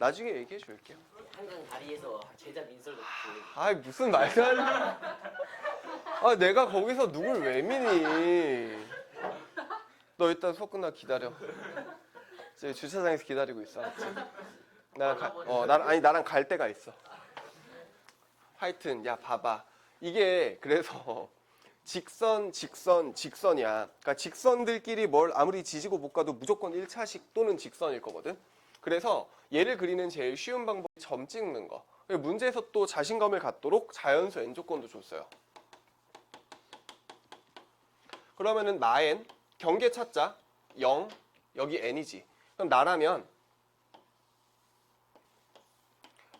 나중에 얘기해 줄게요. 한강 다리에서 제자 민설도 보이고 아이 무슨 말도 안 아, 내가 거기서 누굴 왜 미니? 너 일단 수업 끝나 기다려. 이제 주차장에서 기다리고 있어. 알았지? 나랑 가, 어, 나 아니 나랑 갈 데가 있어. 하여튼 야 봐봐. 이게 그래서 직선, 직선, 직선이야. 그러니까 직선들끼리 뭘 아무리 지지고 못 가도 무조건 1차식 또는 직선일 거거든. 그래서 얘를 그리는 제일 쉬운 방법이 점 찍는 거. 문제에서 또 자신감을 갖도록 자연수 n 조건도 줬어요. 그러면은 나n 경계 찾자 0 여기 n이지. 그럼 나라면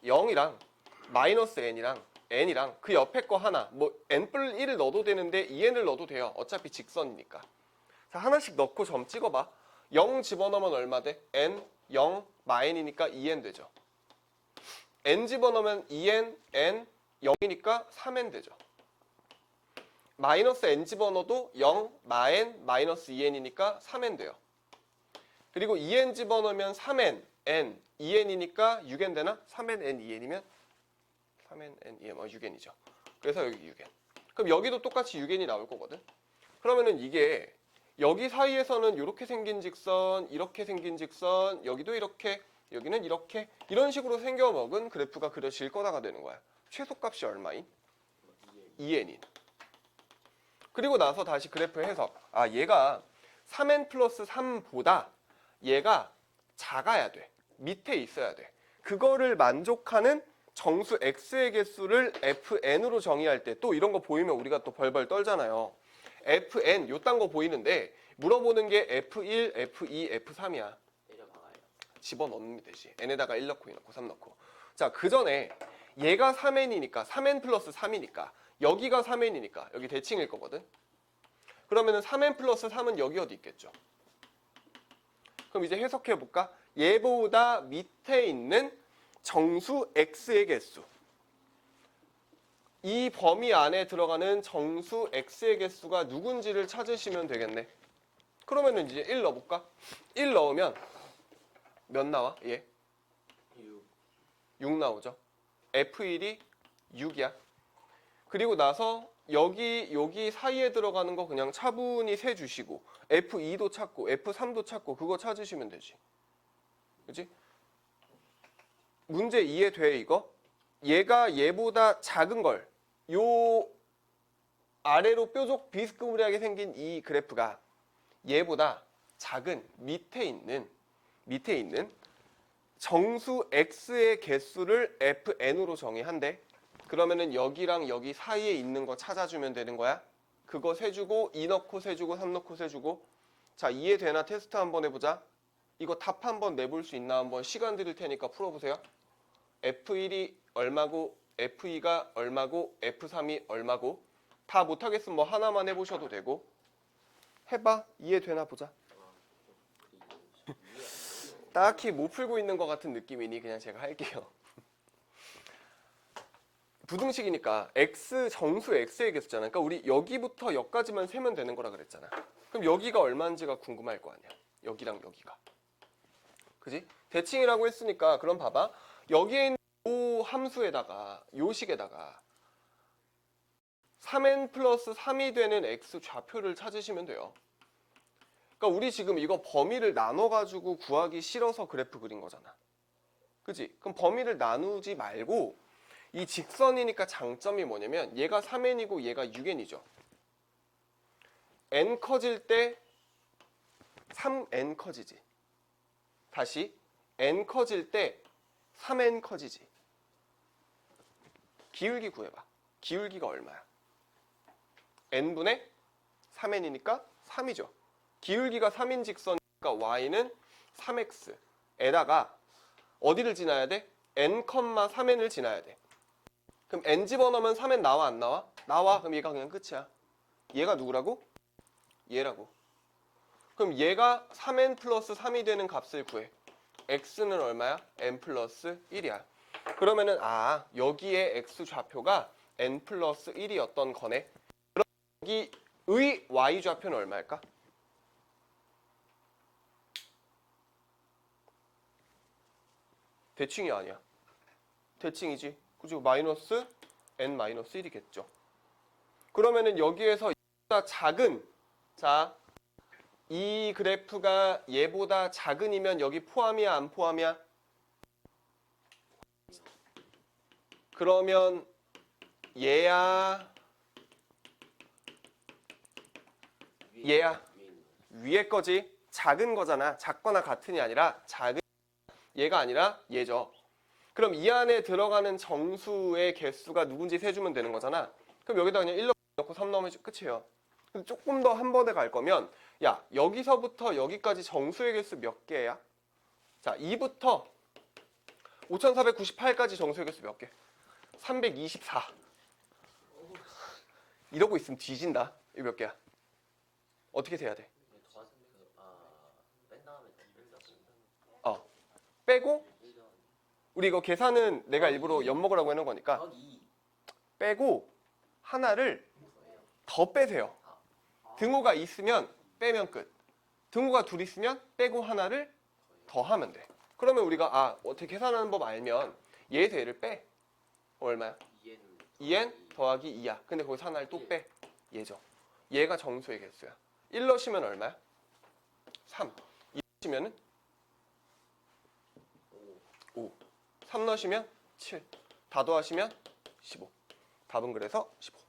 0이랑 마이너스 n이랑 n이랑 그 옆에 거 하나 뭐 n 플 1을 넣어도 되는데 2n을 넣어도 돼요. 어차피 직선이니까. 자 하나씩 넣고 점 찍어봐. 0 집어넣으면 얼마 돼? n 0 마n이니까 2n 되죠. n 집어넣으면 2n n 0이니까 3n 되죠. 마이너스 n 집어넣어도 0 마n 마이너스 2n이니까 3n 돼요. 그리고 2n 집어넣으면 3n n 2n이니까 6n 되나? 3n n 2n이면 3n n 2n 어 6n이죠. 그래서 여기 6n. 그럼 여기도 똑같이 6n이 나올 거거든. 그러면은 이게 여기 사이에서는 이렇게 생긴 직선, 이렇게 생긴 직선, 여기도 이렇게, 여기는 이렇게 이런 식으로 생겨 먹은 그래프가 그려질 거다가 되는 거야. 최소값이 얼마인? 2n인. 그리고 나서 다시 그래프 해석. 아, 얘가 3n 플러스 3보다 얘가 작아야 돼. 밑에 있어야 돼. 그거를 만족하는 정수 x의 개수를 fn으로 정의할 때 또 이런 거 보이면 우리가 또 벌벌 떨잖아요. Fn 요딴 거 보이는데 물어보는 게 f1, f2, f3이야. 내려박아요. 집어넣으면 되지. n에다가 1 넣고 2 넣고 3 넣고. 자, 그 전에 얘가 3n이니까 3n 플러스 3이니까 여기가 3n이니까 여기 대칭일 거거든. 그러면은 3n 플러스 3은 여기 어디 있겠죠? 그럼 이제 해석해 볼까? 얘보다 밑에 있는 정수 x의 개수. 이 범위 안에 들어가는 정수 x의 개수가 누군지를 찾으시면 되겠네. 그러면은 이제 1 넣어볼까? 1 넣으면 몇 나와? 얘? 6 6 나오죠. F1이 6이야. 그리고 나서 여기 여기 사이에 들어가는 거 그냥 차분히 세 주시고 F2도 찾고 F3도 찾고 그거 찾으시면 되지. 그지? 문제 이해돼 이거? 얘가 얘보다 작은 걸 요 아래로 뾰족 비스크무리하게 생긴 이 그래프가 얘보다 작은 밑에 있는 밑에 있는 정수 x의 개수를 fn으로 정의한대. 그러면은 여기랑 여기 사이에 있는 거 찾아주면 되는 거야. 그거 세주고 2 넣고 세주고 3 넣고 세주고 자 이해되나 테스트 한번 해보자. 이거 답 한번 내볼 수 있나 한번 시간 드릴 테니까 풀어보세요. F1이 얼마고 F2가 얼마고 F3이 얼마고 다 못하겠으면 뭐 하나만 해보셔도 되고 해봐 이해되나 보자. 딱히 못 풀고 있는 것 같은 느낌이니 그냥 제가 할게요. 부등식이니까 x 정수 x의 개수잖아. 그러니까 우리 여기부터 여기까지만 세면 되는 거라 그랬잖아. 그럼 여기가 얼마인지가 궁금할 거 아니야. 여기랑 여기가. 그지? 대칭이라고 했으니까 그럼 봐봐. 여기에 있는 요 함수에다가 요 식에다가 3n 플러스 3이 되는 x 좌표를 찾으시면 돼요. 그러니까 우리 지금 이거 범위를 나눠가지고 구하기 싫어서 그래프 그린 거잖아. 그지? 그럼 범위를 나누지 말고 이 직선이니까 장점이 뭐냐면 얘가 3n이고 얘가 6n이죠. n 커질 때 3n 커지지. 다시 n 커질 때 3n 커지지. 기울기 구해봐. 기울기가 얼마야? n분의 3n이니까 3이죠. 기울기가 3인 직선이니까 y는 3x에다가 어디를 지나야 돼? n, 3n을 지나야 돼. 그럼 n 집어넣으면 3n 나와 안 나와? 나와. 그럼 얘가 그냥 끝이야. 얘가 누구라고? 얘라고. 그럼 얘가 3n 플러스 3이 되는 값을 구해. x는 얼마야? n 플러스 1이야. 그러면은 아 여기에 x 좌표가 n 플러스 1이었던 거네. 그럼 여기의 y 좌표는 얼마일까? 대칭이 아니야. 대칭이지. 그죠? 마이너스 n 마이너스 1이겠죠. 그러면은 여기에서 얘보다 작은 자, 이 그래프가 얘보다 작은이면 여기 포함이야 안 포함이야? 그러면 얘야 얘야. 위에 거지 작은 거잖아 작거나 같은이 아니라 작은 얘가 아니라 얘죠 그럼 이 안에 들어가는 정수의 개수가 누군지 세주면 되는 거잖아 그럼 여기다 그냥 1 넣고 3 넣으면 끝이에요 조금 더 한 번에 갈 거면 야 여기서부터 여기까지 정수의 개수 몇 개야? 자 2부터 5498까지 정수의 개수 몇 개? 324 이러고 있으면 뒤진다 이거 몇 개야? 어떻게 돼야 돼? 어. 빼고. 우리 이거 계산은 내가 일부러 엿먹으라고 해놓은 거니까 빼고 하나를 2 거예요. 더 빼세요. 등호가 있으면 빼면 끝. 등호가 둘 있으면 빼고 하나를 더 하면 돼. 그러면 우리가 아 어떻게 계산하는 법 알면 얘에서 얘를 빼. 얼마야? 2n 2n 더하기 2야. 근데 거기서 하나를 또 빼. 얘죠. 얘가 정수의 개수야. 1 넣으시면 얼마야? 3. 2 넣으시면은 5 5. 3 넣으시면 7. 다 더하시면 15. 답은 그래서 15.